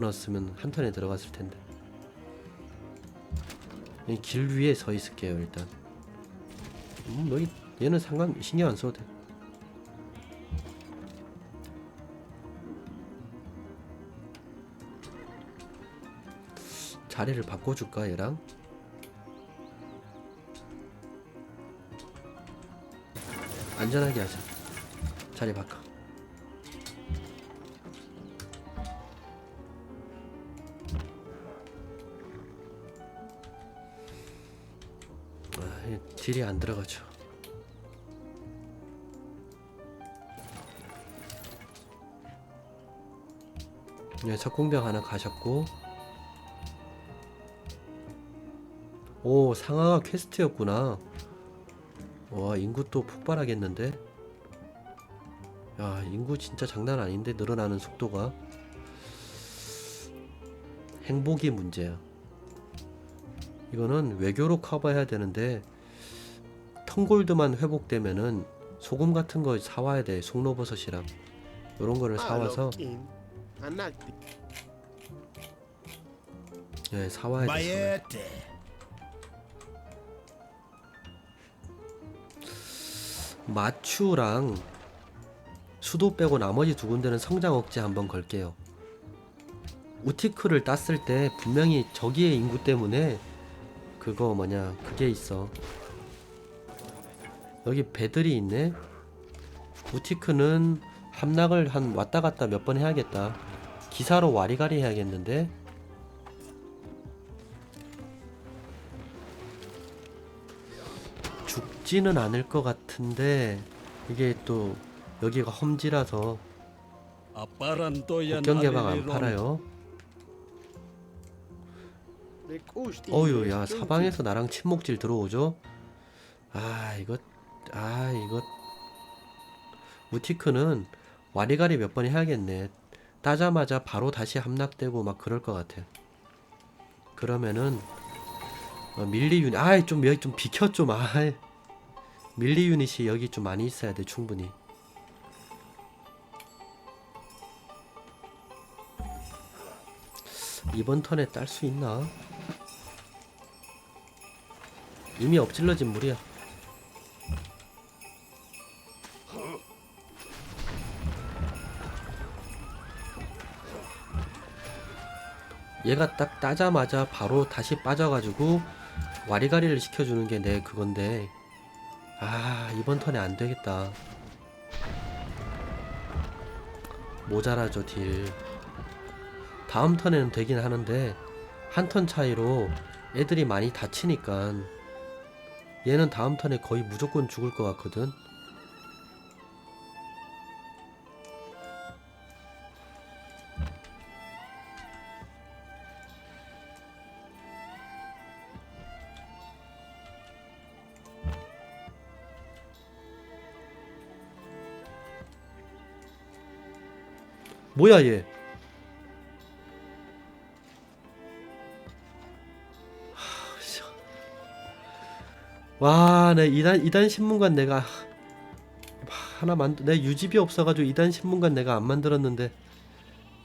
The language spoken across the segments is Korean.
넣었으면 한 턴에 들어갔을 텐데. 이길 위에 서 있을게요 일단. 음, 여기 얘는 상관 신경 안 써도 돼. 자리를 바꿔줄까 얘랑? 안전하게 하자. 자리 바꿔. 딜이 안 들어가죠. 네, 석공병 하나 가셨고. 오 상하가 퀘스트였구나. 와 인구 또 폭발하겠는데? 야 인구 진짜 장난 아닌데 늘어나는 속도가. 행복이 문제야. 이거는 외교로 커버해야 되는데 턴골드만 회복되면은 소금 같은 거 사와야 돼 송로버섯이랑 요런 거를 사와서 예 사와야 돼 사와야 돼. Bayete. 마추랑 수도 빼고 나머지 두 군데는 성장 억제 한번 걸게요. 우티크를 땄을 때 분명히 저기의 인구 때문에 그거 뭐냐 그게 있어. 여기 배들이 있네. 우티크는 함락을 한 왔다 갔다 몇 번 해야겠다. 기사로 와리가리 해야겠는데. 죽지는 않을 것 같은데 이게 또 여기가 험지라서 국경 개방 안. 팔아요. 어유 야 사방에서 나랑 침묵질 들어오죠? 아 이거 아 이거 무티크는 와리가리 몇 번 해야겠네. 따자마자 바로 다시 함락되고 막 그럴 것 같아. 그러면은 어, 밀리 유닛 아이 좀 여기 좀 비켜 좀 아이 밀리 유닛이 여기 좀 많이 있어야 돼 충분히. 이번 턴에 딸 수 있나? 이미 엎질러진 물이야. 얘가 딱 따자마자 바로 다시 빠져가지고 와리가리를 시켜주는 게 내 그건데 아 이번 턴에 안 되겠다. 모자라죠 딜. 다음 턴에는 되긴 하는데 한 턴 차이로 애들이 많이 다치니까 얘는 다음 턴에 거의 무조건 죽을 것 같거든. 뭐야 얘? 와, 내 이단 이단 신문관 내가 하나 만들 내 유집이 없어가지고 이단 신문관 내가 안 만들었는데.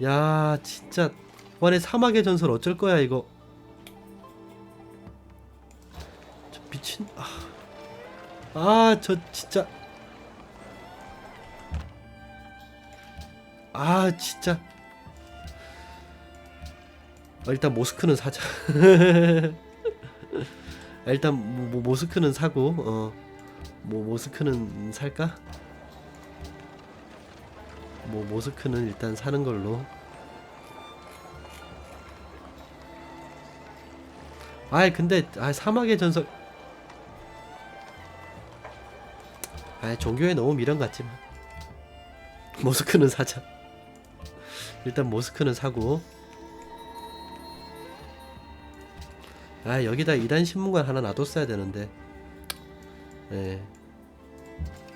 야 진짜. 와내 사막의 전설 어쩔 거야 이거? 저 미친 아저 진짜 아 진짜 어, 일단 모스크는 사자 아, 일단 뭐, 뭐 모스크는 사고 어. 뭐 모스크는 살까? 뭐 모스크는 일단 사는 걸로. 아이 근데 아 사막의 전설 아 종교에 너무 미련 갖지 마. 모스크는 사자. 일단 모스크는 사고. 아 여기다 이단 신문관 하나 놔뒀어야 되는데. 예.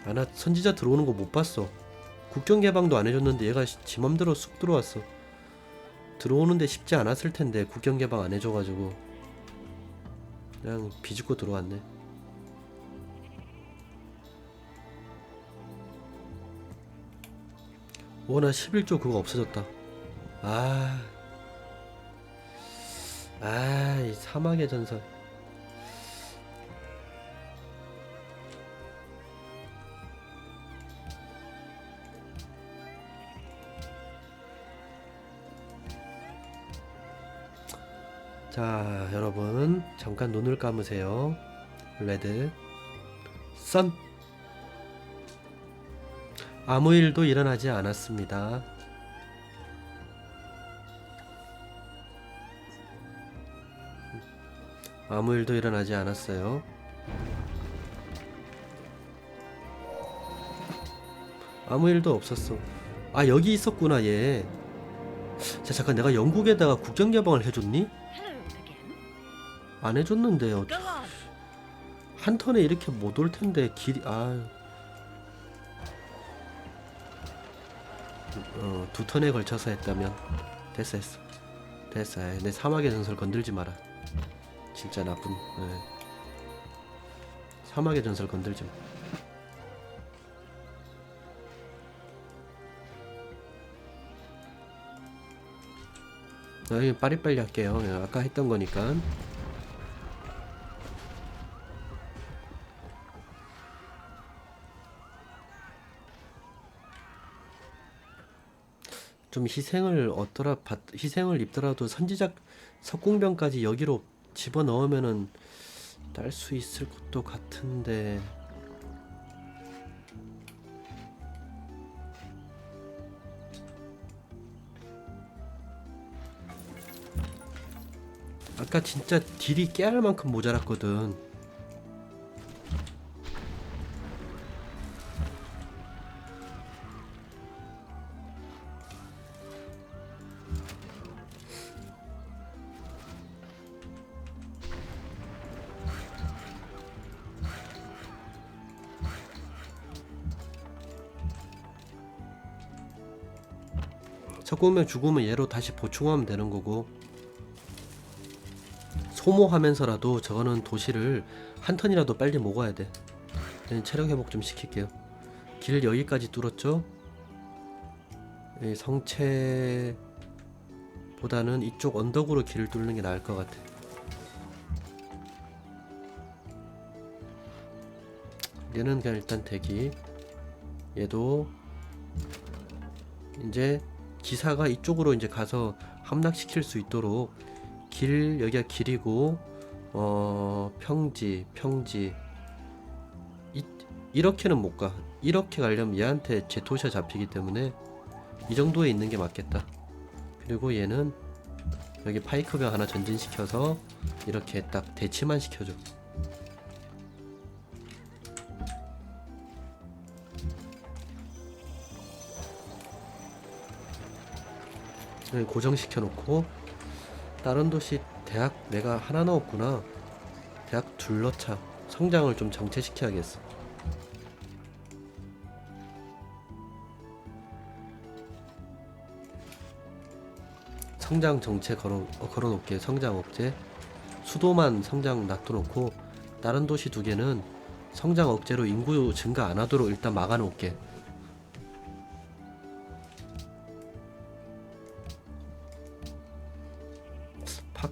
아나 선지자 들어오는 거 못 봤어. 국경 개방도 안 해줬는데 얘가 시- 지 맘대로 쑥 들어왔어. 들어오는데 쉽지 않았을 텐데 국경 개방 안 해줘가지고. 그냥 비집고 들어왔네. 오나 11조 그거 없어졌다 아 아 이 사막의 전설. 자 여러분 잠깐 눈을 감으세요. 레드 선. 아무 일도 일어나지 않았습니다 아무 일도 일어나지 않았어요. 아무 일도 없었어. 아 여기 있었구나 얘. 자 잠깐 내가 영국에다가 국정 개방을 해줬니? 안 해줬는데요. On. 한 턴에 이렇게 못 올 텐데 길이 아. 어 두 턴에 걸쳐서 했다면 됐어 됐어 됐어. 내 사막의 전설 건들지 마라. 진짜 나쁜. 예. 사막의 전설 건들지 마. 여기 빠리빨리 할게요. 예, 아까 했던 거니까. 좀 희생을 얻더라 받, 희생을 입더라도 선지작 석궁병까지 여기로 집어 넣으면은 딸 수 있을 것도 같은데. 아까 진짜 딜이 깨알 만큼 모자랐거든 석궁병 죽으면 얘로 다시 보충하면 되는 거고 소모하면서라도 저거는 도시를 한 턴이라도 빨리 먹어야 돼. 저는 체력 회복 좀 시킬게요. 길 여기까지 뚫었죠? 이 성체보다는 이쪽 언덕으로 길을 뚫는 게 나을 것 같아. 얘는 그냥 일단 대기. 얘도 이제 기사가 이쪽으로 이제 가서 함락시킬 수 있도록 길 여기가 길이고 어 평지 평지 이, 이렇게는 못 가. 이렇게 가려면 얘한테 제토시가 잡히기 때문에 이 정도에 있는 게 맞겠다. 그리고 얘는 여기 파이크병 하나 전진시켜서 이렇게 딱 대치만 시켜줘. 고정시켜 놓고 다른 도시 대학 내가 하나 넣었구나. 대학 둘 넣자. 성장을 좀 정체시켜야겠어. 성장 정체 걸어 어, 걸어 놓게 성장 억제 수도만 성장 놔둬놓고 다른 도시 두 개는 성장 억제로 인구 증가 안 하도록 일단 막아놓을게.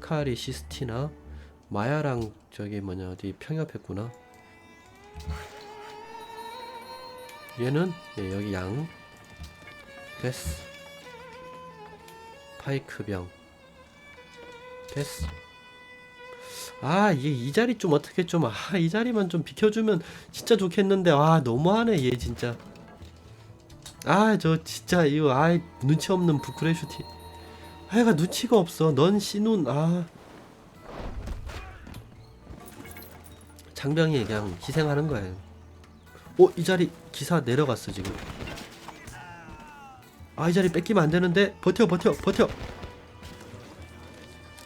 파카리 시스티나 마야랑 저기 뭐냐 어디 평협했구나. 얘는 예, 여기 양 됐어. 파이크병 됐어. 아 이게 이 자리 좀 어떻게 좀 아 이 자리만 좀 비켜주면 진짜 좋겠는데 아 너무하네 얘 진짜. 아 저 진짜 이거 아 눈치 없는 부크레슈티. 하여가 눈치가 없어. 넌 씨눈 아. 장병이 그냥 희생하는 거예요. 어, 이 자리 기사 내려갔어 지금. 아, 이 자리 뺏기면 안 되는데 버텨, 버텨, 버텨.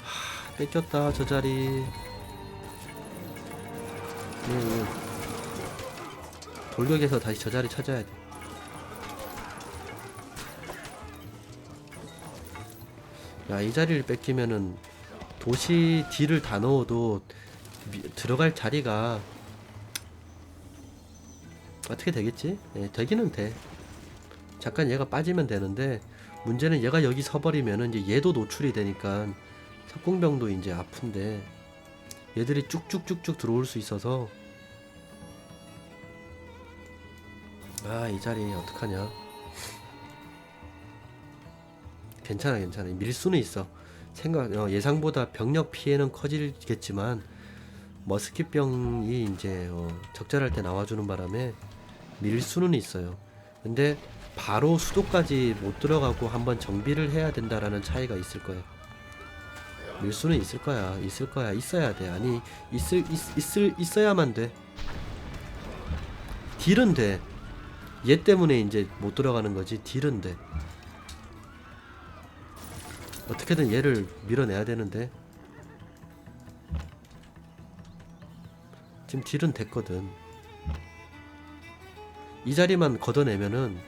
하, 뺏겼다 저 자리. 응, 응. 돌격에서 다시 저 자리 찾아야 돼. 야, 이 자리를 뺏기면은 도시 D를 다 넣어도 미- 들어갈 자리가 어떻게 되겠지? 예, 되기는 돼. 잠깐 얘가 빠지면 되는데 문제는 얘가 여기 서버리면은 이제 얘도 노출이 되니까 석궁병도 이제 아픈데 얘들이 쭉쭉쭉쭉 들어올 수 있어서 아 이 자리 어떡하냐 괜찮아 괜찮아. 밀 수는 있어. 생각 어, 예상보다 병력 피해는 커지겠지만 머스킷병이 이제 어, 적절할 때 나와주는 바람에 밀 수는 있어요. 근데 바로 수도까지 못 들어가고 한번 정비를 해야 된다라는 차이가 있을 거예요. 밀 수는 있을 거야 있을 거야. 있어야 돼. 아니 있을 있, 있을 있어야만 돼. 딜은 돼얘 때문에 이제 못 들어가는 거지. 딜은 돼 어떻게든 얘를 밀어내야 되는데. 지금 딜은 됐거든. 이 자리만 걷어내면은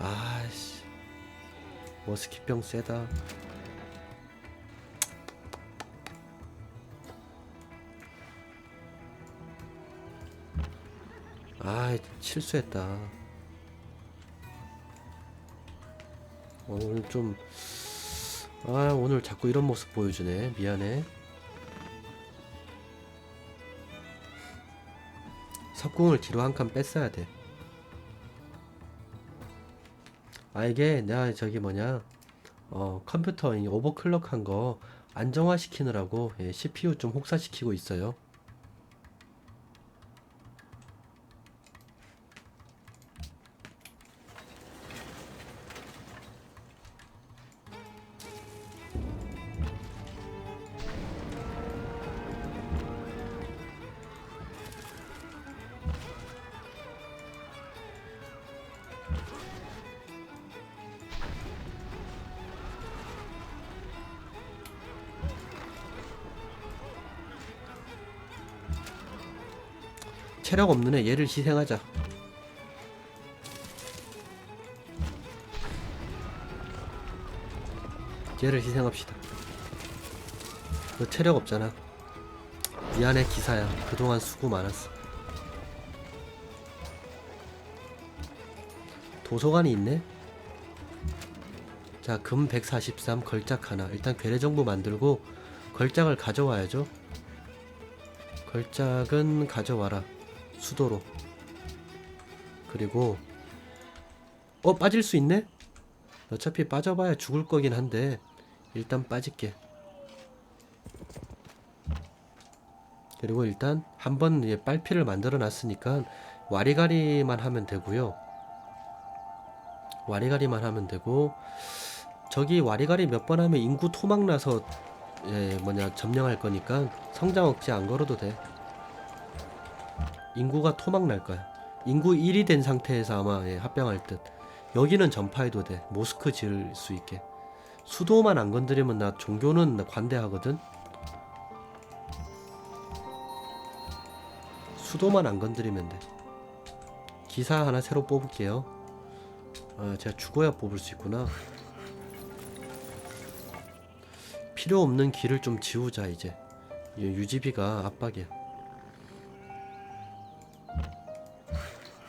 아씨. 머스킷병 세다. 아 실수했다 오늘 좀 아, 오늘 자꾸 이런 모습 보여주네. 미안해. 석궁을 뒤로 한 칸 뺐어야 돼. 아, 이게 내가 저기 뭐냐. 어, 컴퓨터 이 오버클럭 한 거 안정화 시키느라고 예, CPU 좀 혹사시키고 있어요. 체력 없는 애 얘를 희생하자. 얘를 희생합시다. 너 체력 없잖아. 미안해 기사야. 그동안 수고 많았어. 도서관이 있네. 자, 금 143 걸작 하나. 일단 괴뢰 정보 만들고 걸작을 가져와야죠. 걸작은 가져와라. 수도로. 그리고 어 빠질 수 있네? 어차피 빠져봐야 죽을 거긴 한데 일단 빠질게. 그리고 일단 한번 빨피를 만들어 놨으니까 와리가리만 하면 되고요. 와리가리만 하면 되고 저기 와리가리 몇 번 하면 인구 토막 나서 예, 뭐냐 점령할 거니까 성장 억제 안 걸어도 돼. 인구가 토막 날 거야. 인구 1이 된 상태에서 아마 예, 합병할 듯. 여기는 전파해도 돼. 모스크 지을 수 있게. 수도만 안 건드리면 나 종교는 나 관대하거든. 수도만 안 건드리면 돼. 기사 하나 새로 뽑을게요. 아, 제가 죽어야 뽑을 수 있구나. 필요 없는 길을 좀 지우자 이제. 이 유지비가 압박이야.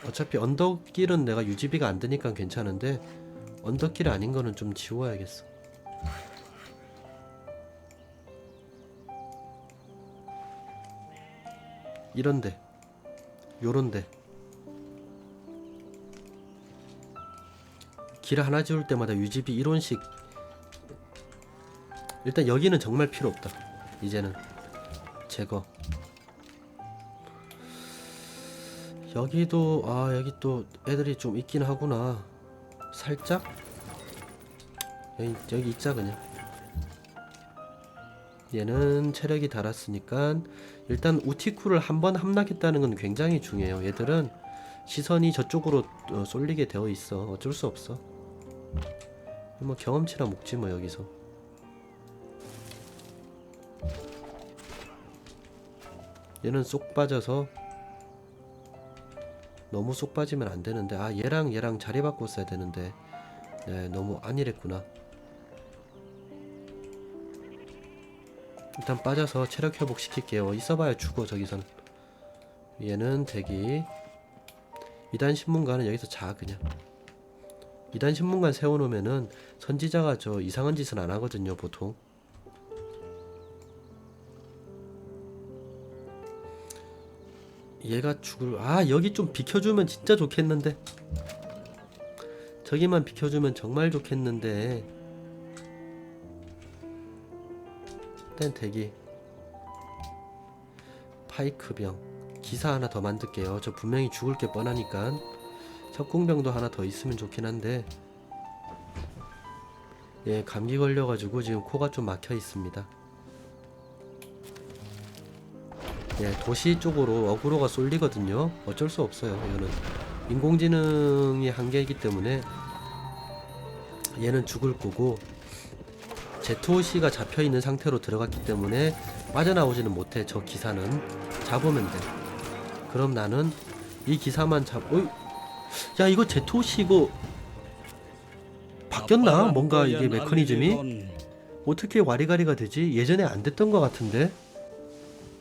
어차피 언덕길은 내가 유지비가 안 드니까 괜찮은데 언덕길 아닌 거는 좀 지워야겠어. 이런데, 요런데. 길 하나 지울 때마다 유지비 1원씩. 일단 여기는 정말 필요 없다. 이제는 제거. 여기도 아 여기 또 애들이 좀 있긴 하구나. 살짝? 여기 여기 있자 그냥. 얘는 체력이 달았으니까 일단 우티쿠를 한번 함락했다는 건 굉장히 중요해요. 얘들은 시선이 저쪽으로 어, 쏠리게 되어 있어. 어쩔 수 없어. 뭐 경험치나 먹지 뭐 여기서. 얘는 쏙 빠져서 너무 쏙 빠지면 안 되는데 아 얘랑 얘랑 자리 바꿨어야 되는데. 네 너무 안일했구나. 일단 빠져서 체력 회복 시킬게요. 있어봐야 죽어 저기선. 얘는 대기. 이단 신문가는 여기서 자 그냥. 2단 신문관 세워놓으면은 선지자가 저 이상한 짓은 안 하거든요 보통 얘가 죽을 아 여기 좀 비켜주면 진짜 좋겠는데. 저기만 비켜주면 정말 좋겠는데. 일단 대기. 파이크병. 기사 하나 더 만들게요. 저 분명히 죽을 게 뻔하니까. 석궁병도 하나 더 있으면 좋긴 한데. 예 감기 걸려가지고 지금 코가 좀 막혀 있습니다 예 도시 쪽으로 어그로가 쏠리거든요. 어쩔 수 없어요 이거는. 인공지능이 한계이기 때문에 얘는 죽을 거고 ZOC가 잡혀 있는 상태로 들어갔기 때문에 빠져나오지는 못해 저 기사는. 잡으면 돼. 그럼 나는 이 기사만 잡 어이 야 이거 이거 바뀌었나? 뭔가 이게 메커니즘이. 어떻게 와리가리가 되지? 예전에 안 됐던 것 같은데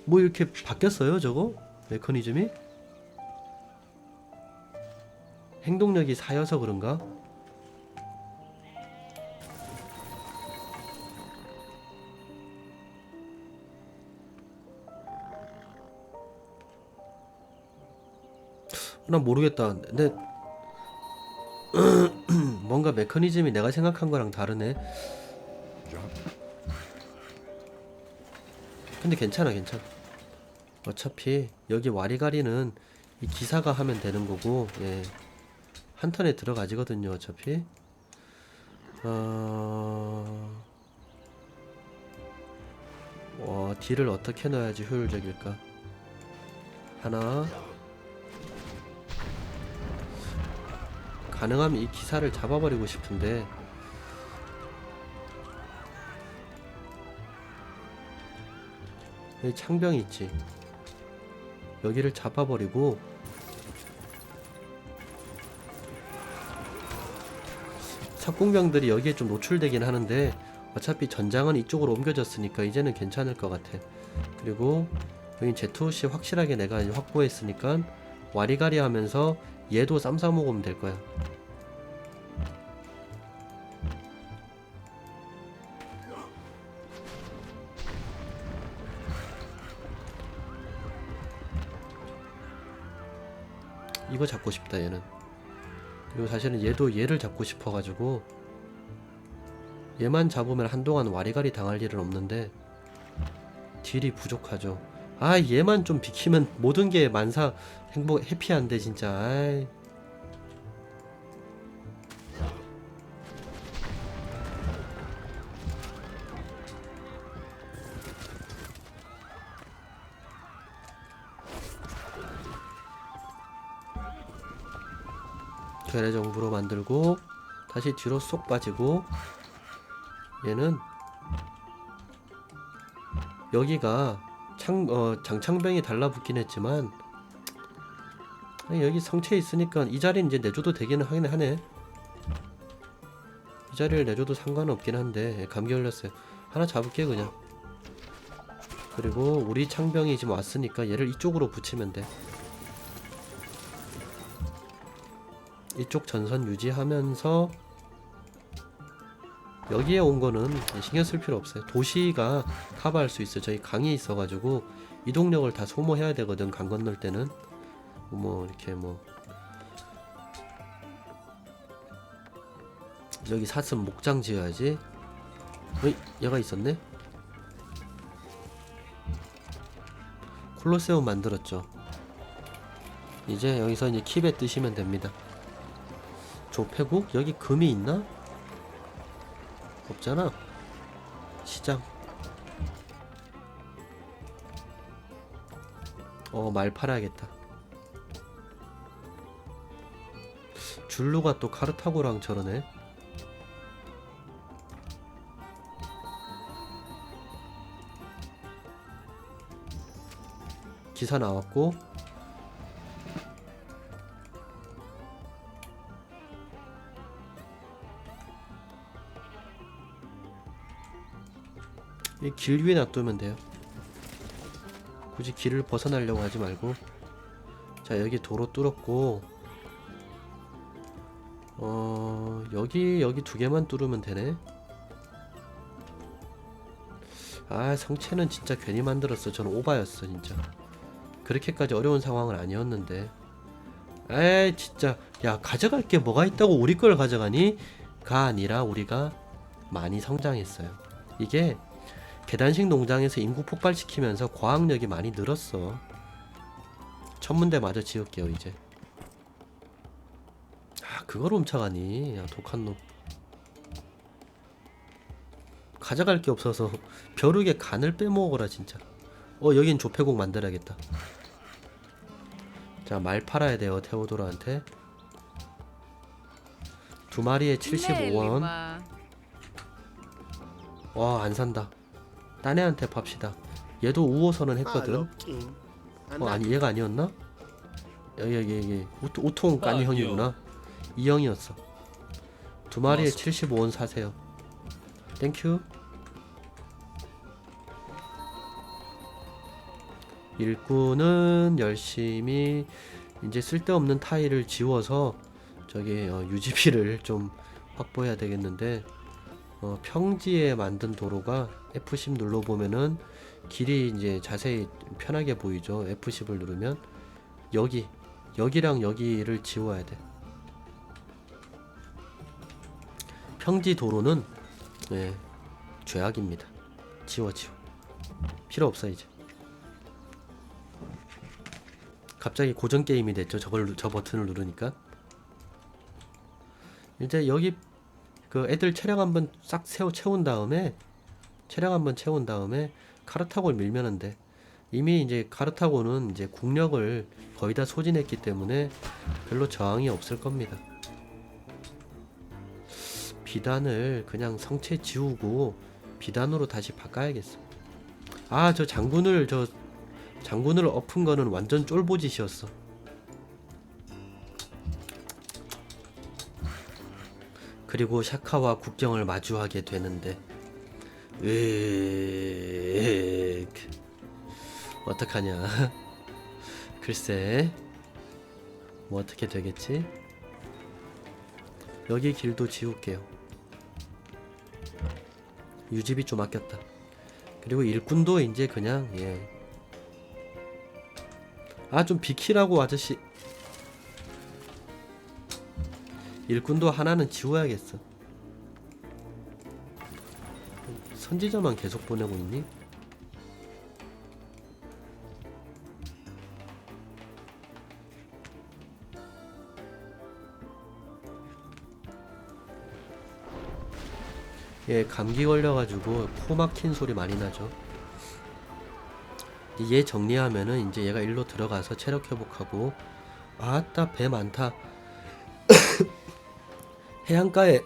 뭐 이렇게 바뀌었어요 저거? 메커니즘이? 행동력이 사여서 그런가? 난 모르겠다. 근데 뭔가 메커니즘이 내가 생각한 거랑 다르네. 근데 괜찮아 괜찮아 어차피 여기 와리가리는 이 기사가 하면 되는 거고 예. 한 턴에 들어가지거든요 어차피. 어... 어, 딜을 어떻게 넣어야지 효율적일까? 하나. 가능하면 이 기사를 잡아버리고 싶은데. 여기 창병이 있지 여기를 잡아버리고 석궁병들이 여기에 좀 노출되긴 하는데 어차피 전장은 이쪽으로 옮겨졌으니까 이제는 괜찮을 것 같아. 그리고 여기 제투시 확실하게 내가 확보했으니까 와리가리 하면서 얘도 쌈 싸 먹으면 될 거야 이거 잡고 싶다 얘는. 그리고 사실은 얘도 얘를 잡고 싶어가지고 얘만 잡으면 한동안 와리가리 당할 일은 없는데 딜이 부족하죠. 아 얘만 좀 비키면 모든 게 만사 행복 해피한데 진짜. 아이 괴뢰 정부로 만들고 다시 뒤로 쏙 빠지고 얘는 여기가 창, 어, 장창병이 달라붙긴 했지만 아니, 여기 성체 있으니까 이 자리는 이제 내줘도 되기는 하긴 하네. 이 자리를 내줘도 상관없긴 한데 예, 감기 걸렸어요. 하나 잡을게 그냥. 그리고 우리 창병이 지금 왔으니까 얘를 이쪽으로 붙이면 돼 이쪽 전선 유지하면서 여기에 온 거는 신경 쓸 필요 없어요. 도시가 커버할 수 있어요. 저희 강이 있어가지고 이동력을 다 소모해야 되거든. 강 건널 때는 뭐 이렇게 뭐 여기 사슴 목장 지어야지. 어이 얘가 있었네. 콜로세움 만들었죠. 이제 여기서 이제 킵에 뜨시면 됩니다. 조폐국 여기 금이 있나? 없잖아. 시장. 어, 말 팔아야겠다. 줄루가 또 카르타고랑 저러네. 기사 나왔고 길 위에 놔두면 돼요. 굳이 길을 벗어나려고 하지 말고. 자, 여기 도로 뚫었고, 어, 여기 여기 두 개만 뚫으면 되네. 아 성체는 진짜 괜히 만들었어. 저는 오바였어 진짜. 그렇게까지 어려운 상황은 아니었는데. 에이 진짜 야 가져갈 게 뭐가 있다고 우리 걸 가져가니? 가 아니라 우리가 많이 성장했어요. 이게 계단식 농장에서 인구 폭발시키면서 과학력이 많이 늘었어. 천문대 마저 지을게요 이제. 아 그걸 훔쳐가니? 야 독한 놈. 가져갈 게 없어서 벼룩의 간을 빼먹어라 진짜. 어 여긴 조폐국 만들어야겠다. 자 말 팔아야 돼요 테오도르한테. 두 마리에 75원. 와 안 산다. 딴 애한테 팝시다. 얘도 우호선은 했거든. 어 아니 얘가 아니었나? 여기 여기 여기 오토, 오통 까니 아니요. 형이구나. 이 형이었어. 두 마리에 맞아. 75원 사세요. 땡큐. 일꾼은 열심히 이제 쓸데없는 타일을 지워서 저기 어, 유지비를 좀 확보해야 되겠는데 어, 평지에 만든 도로가 F10 눌러보면은 길이 이제 자세히 편하게 보이죠. F10을 누르면 여기 여기랑 여기를 지워야 돼. 평지 도로는 예, 죄악입니다. 지워 지워. 필요 없어 이제. 갑자기 고전 게임이 됐죠. 저걸 누- 저 버튼을 누르니까. 이제 여기 그 애들 체력 한번 싹 세워 채운 다음에 체력 한번 채운 다음에 카르타고를 밀면 안 돼. 이미 이제 카르타고는 이제 국력을 거의 다 소진했기 때문에 별로 저항이 없을 겁니다. 비단을 그냥 성체 지우고 비단으로 다시 바꿔야겠어. 아, 저 장군을 저 장군을 엎은 거는 완전 쫄보짓이었어. 그리고 샤카와 국경을 마주하게 되는데 으 어떡하냐? 글쎄 뭐 어떻게 되겠지? 여기 길도 지울게요. 유지비 좀 아꼈다. 그리고 일꾼도 이제 그냥 예. 아 좀 비키라고 아저씨. 일꾼도 하나는 지워야겠어 선지자만 계속 보내고 있니? 얘 감기 걸려가지고 코 막힌 소리 많이 나죠. 얘 정리하면은 이제 얘가 일로 들어가서 체력 회복하고 아따 배 많다. 해안가에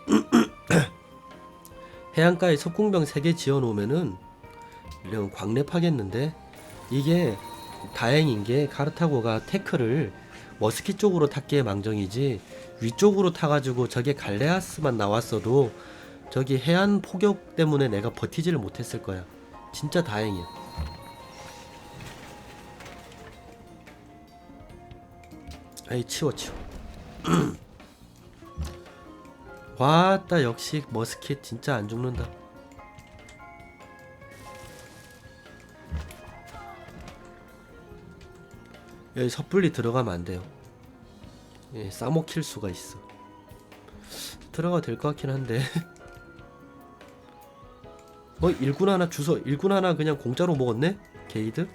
해안가에 석궁병 3개 지어 놓으면은 이런 광내 파겠는데 이게 다행인 게 카르타고가 테크를 머스키 쪽으로 탔기에 망정이지 위쪽으로 타가지고 저게 갈레아스만 나왔어도 저기 해안 포격 때문에 내가 버티지를 못했을 거야. 진짜 다행이야. 아이 치워 치워. 와따 역시 머스킷 진짜 안 죽는다. 여기 섣불리 들어가면 안 돼요. 예, 싸먹힐 수가 있어. 들어가 될 것 같긴 한데. 어 일꾼 하나 주서 일꾼 하나 그냥 공짜로 먹었네? 게이드?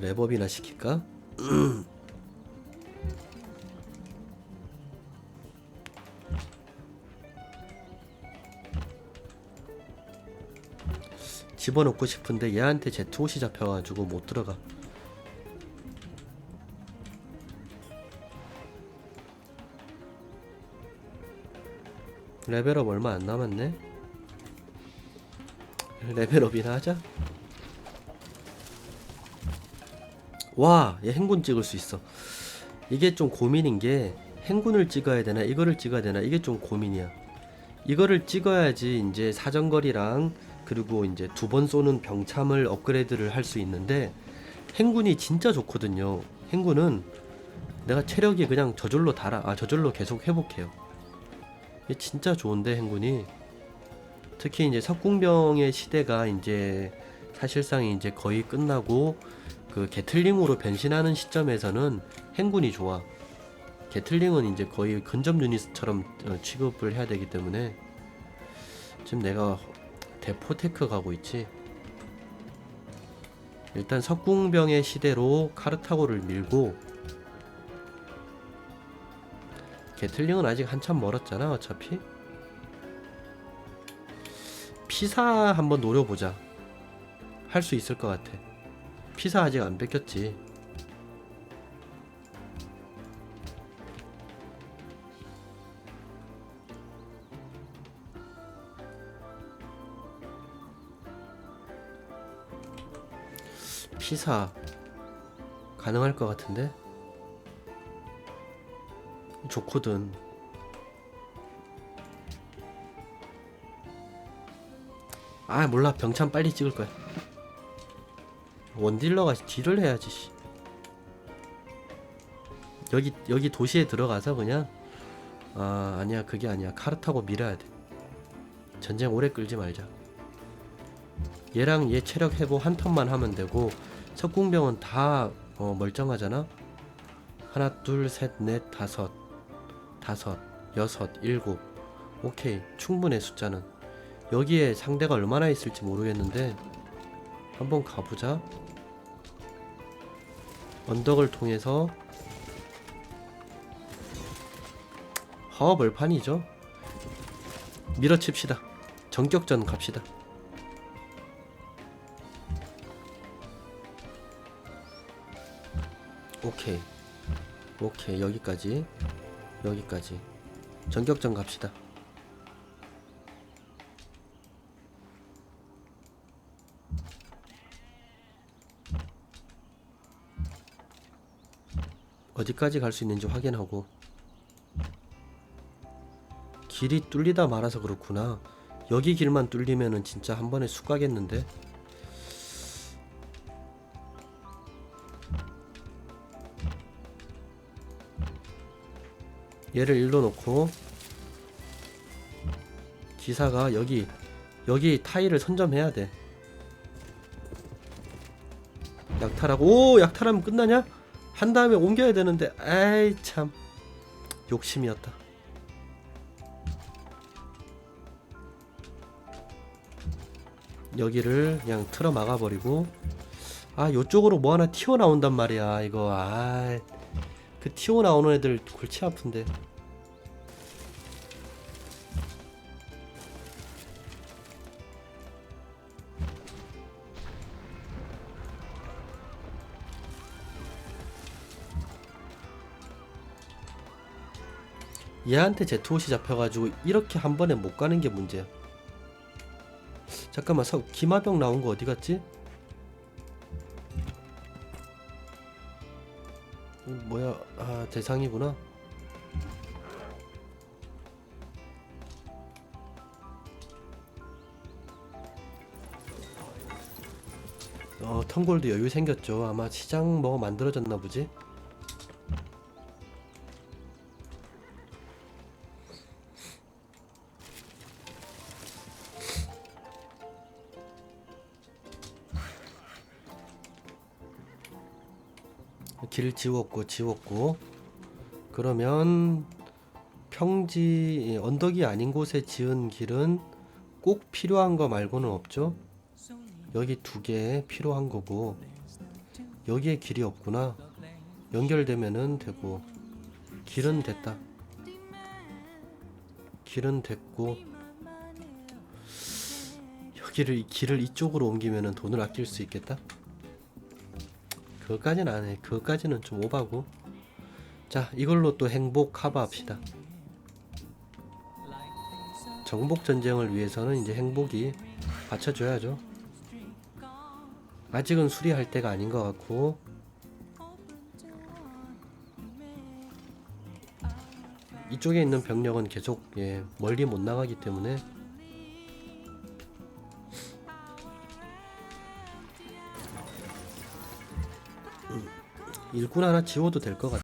랩업이나 시킬까? 집어넣고 싶은데 얘한테 제트옷이 잡혀가지고 못 들어가. 레벨업 얼마 안 남았네. 레벨업이나 하자. 와, 얘 행군 찍을 수 있어. 이게 좀 고민인 게 행군을 찍어야 되나 이거를 찍어야 되나 이게 좀 고민이야. 이거를 찍어야지 이제 사정거리랑 그리고 이제 두 번 쏘는 병참을 업그레이드를 할 수 있는데 행군이 진짜 좋거든요. 행군은 내가 체력이 그냥 저절로 달아. 아 저절로 계속 회복해요. 이게 진짜 좋은데 행군이 특히 이제 석궁병의 시대가 이제 사실상 이제 거의 끝나고 그 게틀링으로 변신하는 시점에서는 행군이 좋아. 게틀링은 이제 거의 근접 유닛처럼 어, 취급을 해야 되기 때문에 지금 내가 대포테크 가고 있지. 일단 석궁병의 시대로 카르타고를 밀고 게틀링은 아직 한참 멀었잖아 어차피 피사 한번 노려보자 할 수 있을 것 같아 피사 아직 안 뺏겼지. 피사 가능할 것 같은데? 좋거든. 아 몰라. 병참 빨리 찍을 거야 원딜러가 딜을 해야지 씨. 여기 여기 도시에 들어가서 그냥 아 아니야 그게 아니야. 카르 타고 밀어야 돼. 전쟁 오래 끌지 말자. 얘랑 얘 체력 회복 한 턴만 하면 되고 석궁병은 다 어, 멀쩡하잖아? 하나 둘셋넷 다섯. 다섯 여섯 일곱. 오케이. 충분해 숫자는. 여기에 상대가 얼마나 있을지 모르겠는데 한번 가보자 언덕을 통해서 허벌판이죠. 밀어칩시다. 전격전 갑시다. 오케이. 오케이. 여기까지. 여기까지. 전격전 갑시다 어디까지 갈 수 있는지 확인하고. 길이 뚫리다 말아서 그렇구나. 여기 길만 뚫리면은 진짜 한 번에 쑥 가겠는데? 얘를 일로 놓고 기사가 여기 여기 타일을 선점해야 돼. 약탈하고 오 약탈하면 끝나냐? 한 다음에 옮겨야 되는데 아이 참. 욕심이었다. 여기를 그냥 틀어 막아버리고 아 요쪽으로 뭐 하나 튀어나온단 말이야 이거. 아그 튀어나오는 애들 골치 아픈데 얘한테 제트옷이 잡혀가지고 이렇게 한 번에 못 가는 게 문제야. 잠깐만, 서, 기마병 나온 거 어디 갔지? 이 뭐야? 아 대상이구나. 어 턴골도 여유 생겼죠. 아마 시장 뭐 만들어졌나 보지. 길 지웠고 지웠고. 그러면 평지 언덕이 아닌 곳에 지은 길은 꼭 필요한 거 말고는 없죠? 여기 두 개 필요한 거고. 여기에 길이 없구나. 연결되면은 되고. 길은 됐다. 길은 됐고. 여기를 길을 이쪽으로 옮기면은 돈을 아낄 수 있겠다 그것까지는 안 해. 그것까지는 좀 오바고. 자, 이걸로 또 행복 커버합시다. 정복 전쟁을 위해서는 이제 행복이 받쳐줘야죠. 아직은 수리할 때가 아닌 것 같고. 이쪽에 있는 병력은 계속 예, 멀리 못 나가기 때문에 일꾼 하나 지워도 될 것 같아